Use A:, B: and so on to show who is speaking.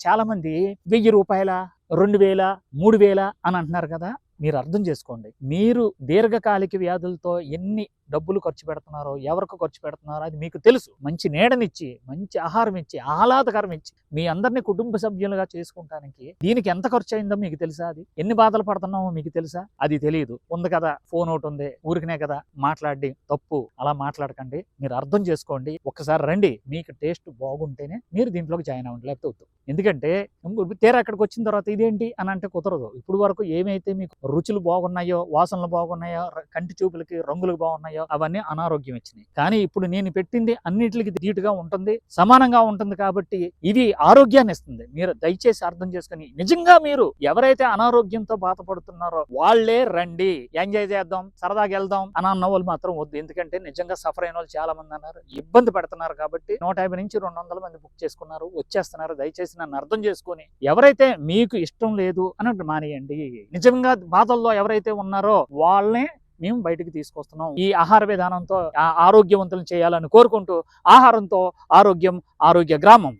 A: చాలా మంది వెయ్యి రూపాయల రెండు వేల మూడు వేల అని అంటున్నారు కదా. మీరు అర్థం చేసుకోండి. మీరు దీర్ఘకాలిక వ్యాధులతో ఎన్ని డబ్బులు ఖర్చు పెడుతున్నారో ఎవరికి ఖర్చు పెడుతున్నారో అది మీకు తెలుసు. మంచి నీడనిచ్చి మంచి ఆహారం ఇచ్చి ఆహ్లాదకరం ఇచ్చి మీ అందరినీ కుటుంబ సభ్యులుగా చేసుకుంటానికి దీనికి ఎంత ఖర్చు అయిందో మీకు తెలుసా అది? ఎన్ని బాధలు పడుతున్నామో మీకు తెలుసా? అది తెలియదు ఉంది కదా ఫోన్ ఒకటి ఉంది ఊరికనే కదా మాట్లాడి తప్పు అలా మాట్లాడకండి. మీరు అర్థం చేసుకోండి. ఒకసారి రండి మీకు టేస్ట్ బాగుంటేనే మీరు దీంట్లోకి జాయిన్ అవ్వండి లేకపోతే వద్దు. ఎందుకంటే తీరా అక్కడికి వచ్చిన తర్వాత ఇదేంటి అని అంటే కుదరదు. ఇప్పుడు వరకు ఏమైతే మీకు రుచులు బాగున్నాయో వాసనలు బాగున్నాయో కంటి చూపులకి రంగులు బాగున్నాయో అవన్నీ అనారోగ్యం ఇచ్చినాయి కానీ ఇప్పుడు నేను పెట్టింది అన్నిటికి ధీటుగా ఉంటుంది సమానంగా ఉంటుంది కాబట్టి ఇది ఆరోగ్యాన్ని ఇస్తుంది మీరు దయచేసి అర్థం చేసుకుని నిజంగా మీరు ఎవరైతే అనారోగ్యంతో బాధపడుతున్నారో వాళ్ళే రండి. ఎంజాయ్ చేద్దాం సరదాగా వెళ్దాం అని అన్న వాళ్ళు మాత్రం వద్దు. ఎందుకంటే నిజంగా సఫర్ అయిన వాళ్ళు చాలా మంది అన్నారు ఇబ్బంది పడుతున్నారు కాబట్టి నూట యాభై నుంచి రెండు వందల మంది బుక్ చేసుకున్నారు వచ్చేస్తున్నారు. దయచేసి నన్ను అర్థం చేసుకుని ఎవరైతే మీకు ఇష్టం లేదు అని మానేయండి. నిజంగా బాధల్లో ఎవరైతే ఉన్నారో వాళ్ళని మేము బయటికి తీసుకొస్తున్నాం. ఈ ఆహార విధానంతో ఆ- ఆరోగ్యవంతులను చేయాలని కోరుకుంటూ ఆహారంతో ఆరోగ్యం ఆరోగ్య గ్రామం.